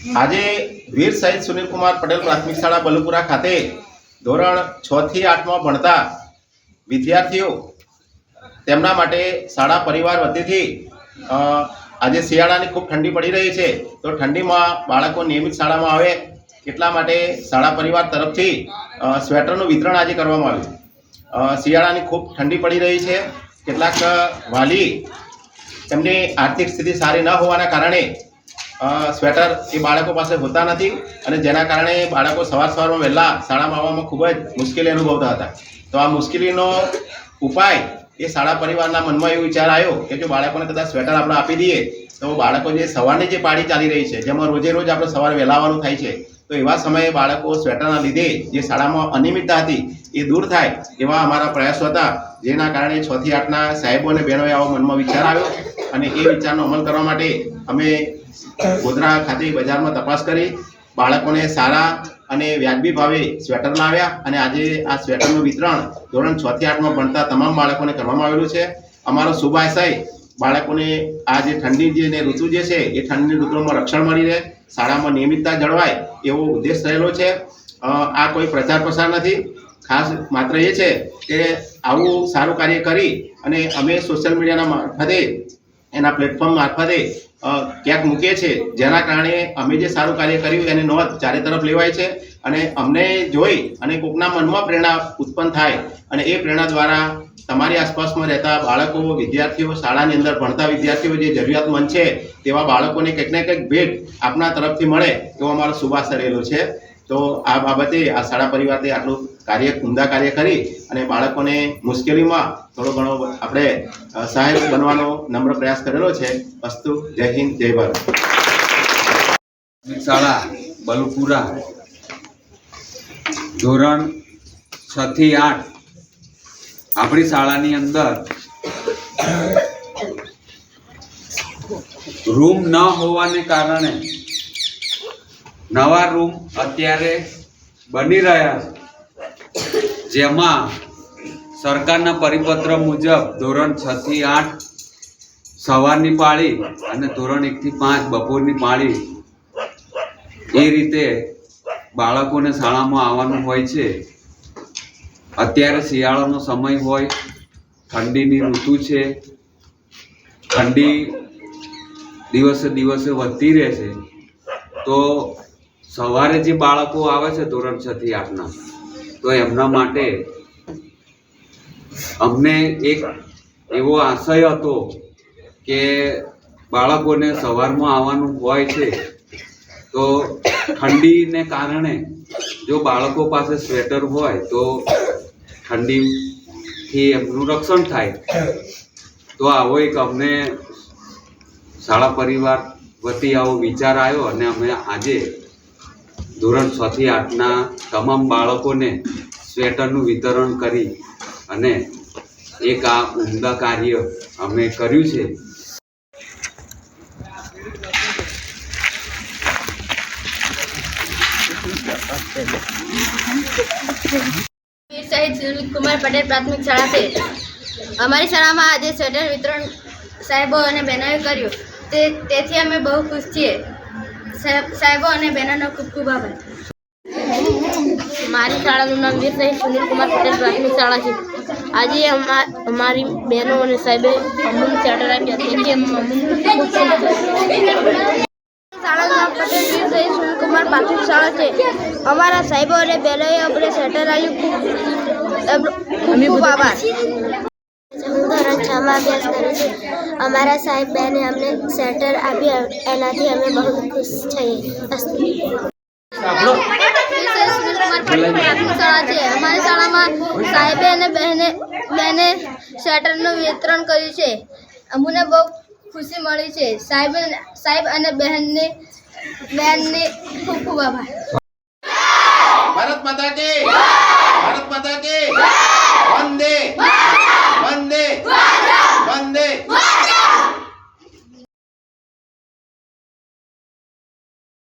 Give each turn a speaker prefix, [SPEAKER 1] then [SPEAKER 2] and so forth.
[SPEAKER 1] આજે વીર શહીદ સુનિલકુમાર પટેલ પ્રાથમિક શાળા બલુપુરા ખાતે ધોરણ છ થી આઠમાં ભણતા વિદ્યાર્થીઓ તેમના માટે શાળા પરિવાર વતીથી આજે શિયાળાની ખૂબ ઠંડી પડી રહી છે. તો ઠંડીમાં બાળકો નિયમિત શાળામાં આવે એટલા માટે શાળા પરિવાર તરફથી સ્વેટરનું વિતરણ આજે કરવામાં આવ્યું શિયાળાની ખૂબ ઠંડી પડી રહી છે. કેટલાક વાલી તેમની આર્થિક સ્થિતિ સારી ન હોવાના કારણે સ્વેટર એ બાળકો પાસે હોતા નથી અને જેના કારણે બાળકો સવાર સવારમાં વહેલા શાળામાં આવવામાં ખૂબ જ મુશ્કેલી અનુભવતા હતા. તો આ મુશ્કેલીનો ઉપાય એ શાળા પરિવારના મનમાં એવો વિચાર આવ્યો કે જો બાળકોને કદાચ સ્વેટર આપણે આપી દઈએ, તો બાળકો જે સવારની જે પાળી ચાલી રહી છે, જેમાં રોજે રોજ આપણે સવારે વહેલાવાનું થાય છે, તો એવા સમયે બાળકો સ્વેટરના લીધે જે શાળામાં અનિયમિતતા હતી એ દૂર થાય એવા અમારા પ્રયાસો હતા. જેના કારણે છ થી આઠના સાહેબો અને બહેનોએ આવો મનમાં વિચાર આવ્યો અને એ વિચારનો અમલ કરવા માટે અમે ગોધરા ખાતે બજારમાં તપાસ કરી, બાળકોને સારા અને વ્યાજબી ભાવે સ્વેટર લાવ્યા અને આજે આ સ્વેટરનું વિતરણ ધોરણ છ થી આઠમાં ભણતા તમામ બાળકોને કરવામાં આવેલું છે. અમારો શુભ આશય, બાળકોને આ જે ઠંડી જે ને ઋતુ જે છે, એ ઠંડીની ઋતુમાં રક્ષણ મળી રહે, શાળામાં નિયમિતતા જળવાય એવો ઉદ્દેશ રહેલો છે. આ કોઈ પ્રચાર પ્રસાર નથી. ખાસ માત્ર એ છે કે આવું સારું કાર્ય કરી અને અમે સોશિયલ મીડિયાના મારફતે એના પ્લેટફોર્મ મારફતે ક્યાંક મૂકીએ છીએ. જેના કારણે અમે જે સારું કાર્ય કર્યું એની નોંધ ચારે તરફ લેવાય છે અને અમને જોઈ અને કોકના મનમાં પ્રેરણા ઉત્પન્ન થાય અને એ પ્રેરણા દ્વારા તમારી આસપાસમાં રહેતા બાળકો, વિદ્યાર્થીઓ, શાળાની અંદર ભણતા વિદ્યાર્થીઓ જે જરૂરિયાતમંદ છે તેવા બાળકોને કંઈક ને કંઈક ભેટ આપના તરફથી મળે એવો અમારો સુભાષ રહેલો છે. તો આ બાબતે આ શાળા પરિવારે આટલું કાર્ય ઉમદા કાર્ય કરી અને બાળકોને મુશ્કેલીમાં થોડો ઘણો આપણે સહાયક બનવાનો નમ્ર પ્રયાસ કરેલો છે. અસ્તુ, જય હિન્દ, જય ભારત.
[SPEAKER 2] શાળા, બલુપુરા, ધોરણ છ થી આઠ. આપણી શાળાની અંદર રૂમ ન હોવાને કારણે નવા રૂમ અત્યારે બની રહ્યા છે. જેમાં સરકારના પરિપત્ર મુજબ ધોરણ છ થી આઠ સવારની પાળી અને ધોરણ એકથી પાંચ બપોરની પાળી એ રીતે બાળકોને શાળામાં આવવાનું હોય છે. અત્યારે શિયાળાનો સમય હોય, ઠંડીની ઋતુ છે, ઠંડી દિવસે દિવસે વધતી રહે છે. તો સવારે જે બાળકો આવે છે ધોરણ છ થી આઠના તો એમના માટે અમને એક એવો આશય હતો કે બાળકોને સવારમાં આવવાનું હોય છે, તો ઠંડીને કારણે જો બાળકો પાસે સ્વેટર હોય તો ઠંડીથી એમનું રક્ષણ થાય. તો આવો એક અમને શાળા પરિવાર વતી આવો વિચાર આવ્યો અને અમે આજે ધોરણ છ થી આઠના તમામ બાળકોને સ્વેટરનું વિતરણ કરી અને એક આ ઉમદા કાર્ય અમે કર્યું છે.
[SPEAKER 3] કુમાર પટેલ પ્રાથમિક શાળા છે. અમારી શાળામાં આજે સ્વેટર વિતરણ સાહેબો અને બહેનોએ કર્યું. તે તેથી અમે બહુ ખુશ છીએ. સાહેબ- સાહેબો અને બહેનોનો ખૂબ ખૂબ આભાર. મારી શાળાનું નામ વીર શહીદ સુનિલકુમાર પટેલ પ્રાથમિક શાળા છે. આજે અમા- અમારી બહેનો અને સાહેબે અમૂલ ચાર્ટર આપ્યા તેથી શાળાનું નામ પટેલ વીર પ્રાથમિક શાળા છે. અમારા સાહેબો અને બહેનોએ અમને સેટર આવ્યું ખૂબ ખૂબ આભાર.
[SPEAKER 4] ધોરણ છમાં અભ્યાસ કરે છે. અમારા સાહેબ બેને અમને સ્વેટર આપ્યું એનાથી અમે બહુ ખુશ છીએ.
[SPEAKER 3] અમારી શાળામાં સાહેબે અને બહેને બહેને સ્વેટરનું વિતરણ કર્યું છે. અમને બહુ ખુશી મળી છે. સાહેબ સાહેબ અને બહેનને બહેનને ખૂબ ખૂબ આભાર.
[SPEAKER 1] ભારત માતા કે! ભારત માતા કે! વંદે!